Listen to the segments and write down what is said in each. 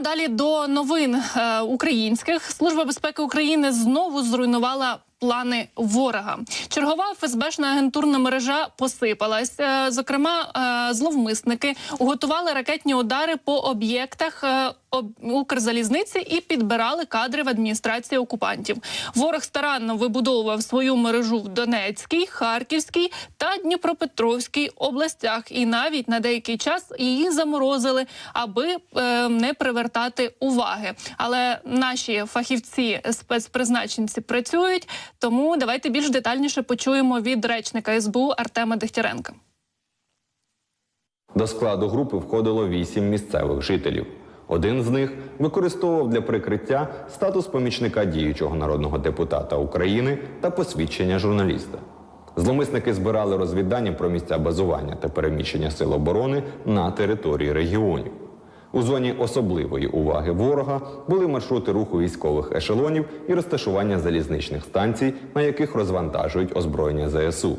далі до новин е, українських служба безпеки України знову зруйнувала. Плани ворога чергова ФСБшна агентурна мережа посипалась. Е, Зокрема, е, зловмисники готували ракетні удари по об'єктах е, Укрзалізниці і підбирали кадри в адміністрації окупантів. Ворог старанно вибудовував свою мережу в Донецькій, Харківській та Дніпропетровській областях, і навіть на деякий час її заморозили, аби е, не привертати уваги. Але наші фахівці спецпризначенці працюють. Тому давайте більш детальніше почуємо від речника СБУ Артема Дегтяренка. До складу групи входило вісім місцевих жителів. Один з них використовував для прикриття статус помічника діючого народного депутата України та посвідчення журналіста. Зломисники збирали розвіддані про місця базування та переміщення сил оборони на території регіонів. У зоні особливої уваги ворога були маршрути руху військових ешелонів і розташування залізничних станцій, на яких розвантажують озброєння ЗСУ.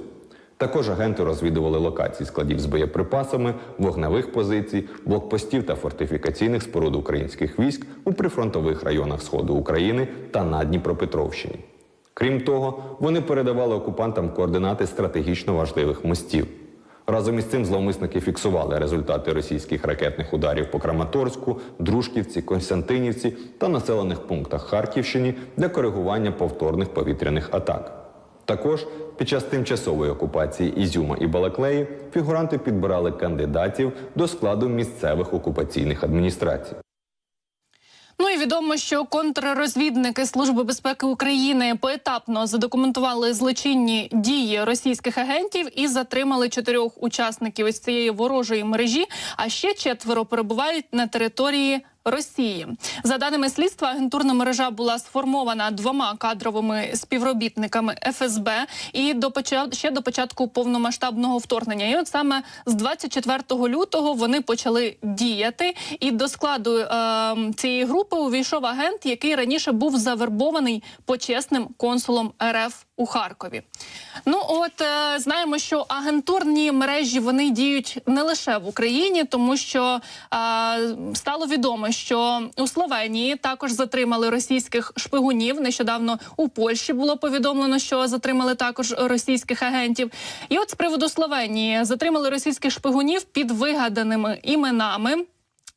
Також агенти розвідували локації складів з боєприпасами, вогневих позицій, блокпостів та фортифікаційних споруд українських військ у прифронтових районах Сходу України та на Дніпропетровщині. Крім того, вони передавали окупантам координати стратегічно важливих мостів. Разом із цим зловмисники фіксували результати російських ракетних ударів по Краматорську, Дружківці, Константинівці та населених пунктах Харківщині для коригування повторних повітряних атак. Також під час тимчасової окупації Ізюма і Балаклеї фігуранти підбирали кандидатів до складу місцевих окупаційних адміністрацій. Ну і відомо, що контррозвідники Служби безпеки України поетапно задокументували злочинні дії російських агентів і затримали чотирьох учасників із цієї ворожої мережі. А ще четверо перебувають на території. Росії за даними слідства, агентурна мережа була сформована двома кадровими співробітниками ФСБ і до почат... ще до початку повномасштабного вторгнення. І от саме з 24 лютого вони почали діяти. І до складу е, цієї групи увійшов агент, який раніше був завербований почесним консулом РФ у Харкові. Ну от е, знаємо, що агентурні мережі вони діють не лише в Україні, тому що е, стало відомо, що у Словенії також затримали російських шпигунів. Нещодавно у Польщі було повідомлено, що затримали також російських агентів. І от з приводу Словенії затримали російських шпигунів під вигаданими іменами.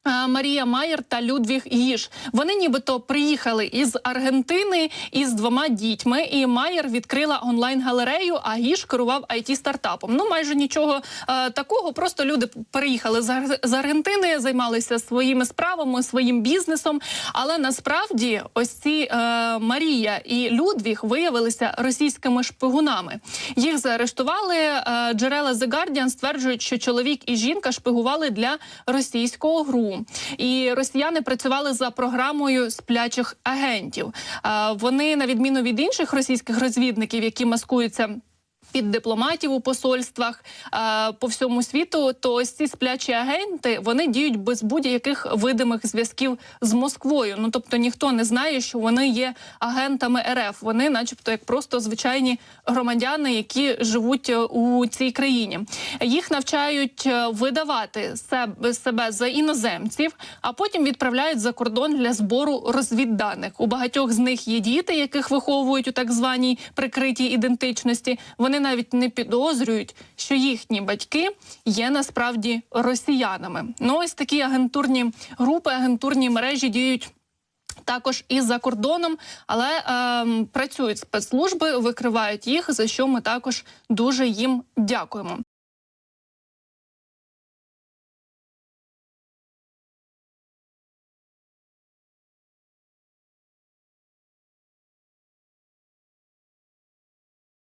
Е, Марія Майер та Людвіг Гіш. Вони нібито приїхали із Аргентини із двома дітьми. І Майер відкрила онлайн-галерею, а Гіш керував it стартапом. Ну майже нічого е, такого. Просто люди Ар- з Аргентини, займалися своїми справами, своїм бізнесом. Але насправді ось ці е, Марія і Людвіг виявилися російськими шпигунами. Їх заарештували. Е, джерела The Guardian стверджують, що чоловік і жінка шпигували для російського ГРУ. І росіяни працювали за програмою сплячих агентів. Вони, на відміну від інших російських розвідників, які маскуються. Під дипломатів у посольствах е, по всьому світу, то ось ці сплячі агенти вони діють без будь-яких видимих зв'язків з Москвою. Ну тобто ніхто не знає, що вони є агентами РФ. Вони, начебто, як просто звичайні громадяни, які живуть е, у цій країні. Їх навчають е, видавати себе за іноземців, а потім відправляють за кордон для збору розвідданих. У багатьох з них є діти, яких виховують у так званій прикритій ідентичності. Вони навіть не підозрюють, що їхні батьки є насправді росіянами. Ну ось такі агентурні групи, агентурні мережі діють. Також і за кордоном, але е, працюють спецслужби, викривають їх, за що ми також дуже їм дякуємо.